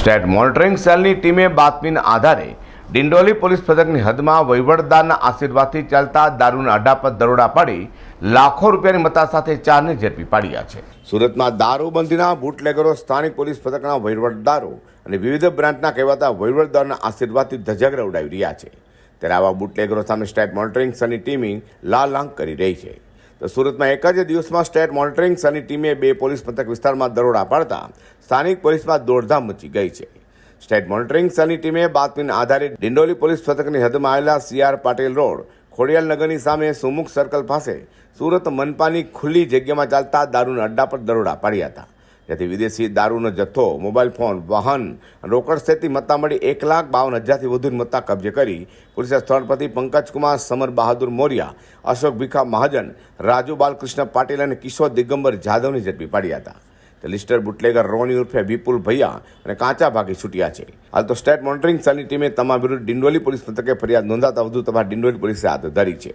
State monitoring સેલની ટીમે બાતમીના આધારે ડિંડોલી પોલીસ પથકની હદમાં વહીવટદારના આશીર્વાદથી ચાલતા દારૂના અડ્ડા પર દરોડા પાડી લાખો રૂપિયાની મતા સાથે ચારને ઝડપી પાડ્યા છે. સુરતમાં દારૂબંધીના બુટલેગરો, સ્થાનિક પોલીસ પથકના વહીવટદારો અને વિવિધ બ્રાન્ચના કહેવાતા વહીવટદારના આશીર્વાદથી ધજાગરા ઉડાવી રહ્યા છે. ત્યારે આવા બુટલેગરો સામે સ્ટેટ મોનિટરિંગ સેલની ટીમે લાલ કરી રહી છે. તો સુરતમાં એક જ દિવસમાં સ્ટેટ મોનિટરિંગ સેલની ટીમે બે પોલીસ મથક વિસ્તારમાં દરોડા પાડતા સ્થાનિક પોલીસમાં દોડધામ મચી ગઈ છે. સ્ટેટ મોનિટરિંગ સેલની ટીમે બાતમીના આધારે ડિંડોલી પોલીસ મથકની હદમાં આવેલા સીઆર પાટીલ રોડ, ખોડિયાલ નગરની સામે સુમુખ સર્કલ પાસે સુરત મનપાની ખુલ્લી જગ્યામાં ચાલતા દારૂના અડ્ડા પર દરોડા પાડ્યા હતા. જેથી વિદેશી દારૂનો જથ્થો, મોબાઈલ ફોન, વાહન, રોકડ સ્થિતિ મત્તા મળી એક લાખ બાવન હજારથી વધુ મત્તા કબજે કરી પોલીસે સ્થળ પરથી પંકજકુમાર સમર બહાદુર મોરિયા, અશોક ભીખા મહાજન, રાજુ બાલકૃષ્ણ પાટીલ અને કિશોર દિગંબર જાદવને ઝડપી પાડ્યા હતા. લિસ્ટર બુટલેગર રોની ઉર્ફે વિપુલ ભૈયા અને કાચા ભાગે છૂટ્યા છે. હાલ તો સ્ટેટ મોનિટરિંગ સેલની ટીમે તમામ વિરુદ્ધ ડિંડોલી પોલીસ મથકે ફરિયાદ નોંધાતા વધુ તપાસ ડિંડોલી પોલીસે હાથ ધરી છે.